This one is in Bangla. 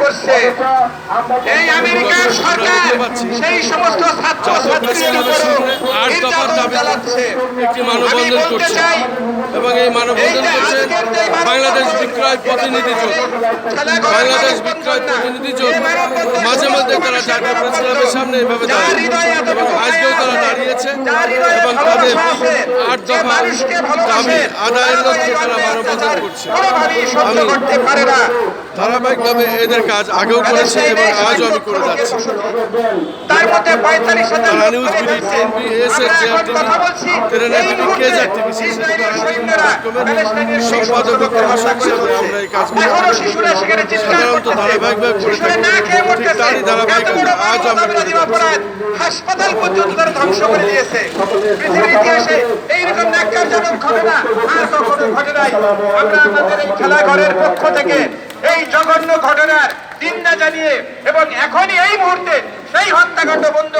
করছে। এই আমেরিকার সরকার সেই সমস্ত ছাত্র ছাত্রীদের নির্যাতন চালাচ্ছে। একটি মানববন্ধন করছে এবং এই মানববন্ধন করছে বাংলাদেশ বিক্রয় প্রতিনিধি জোট বাংলাদেশ বিক্রয় প্রতিনিধি জোট মাঝে মধ্যে তারা প্রেস ক্লাবের সামনে এভাবে দাঁড়ায় এবং আজকেও তারা দাঁড়িয়েছে এবং তাদের আট দফা দাবি আদায়ের লক্ষ্যে তারা মানববন্ধন করছে। আমি- ধারাবাহিকভাবে এদের কাজ আগেও করেছে এবং আজও আমি করে যাচ্ছি। তার মধ্যে পঁয়তাল্লিশ তারা নিউজ বিডি, জেআরটিভি, সম্পাদক। আমরা এই কাজগুলো সাধারণত। ধারাবাহিকভাবে করে থাকি। তারই আজ আমরা হাসপাতাল পর্যন্ত তারা ধ্বংস করে দিয়েছে। পৃথিবীর ইতিহাসে এইরকম ন্যাক্কারজনক ঘটনা আর কখনো ঘটে নাই। আমরা আমাদের এই খেলাঘরের পক্ষ থেকে এই জঘন্য ঘটনার নিন্দা জানিয়ে এবং এখনই এই মুহূর্তে সেই হত্যাকাণ্ড বন্ধ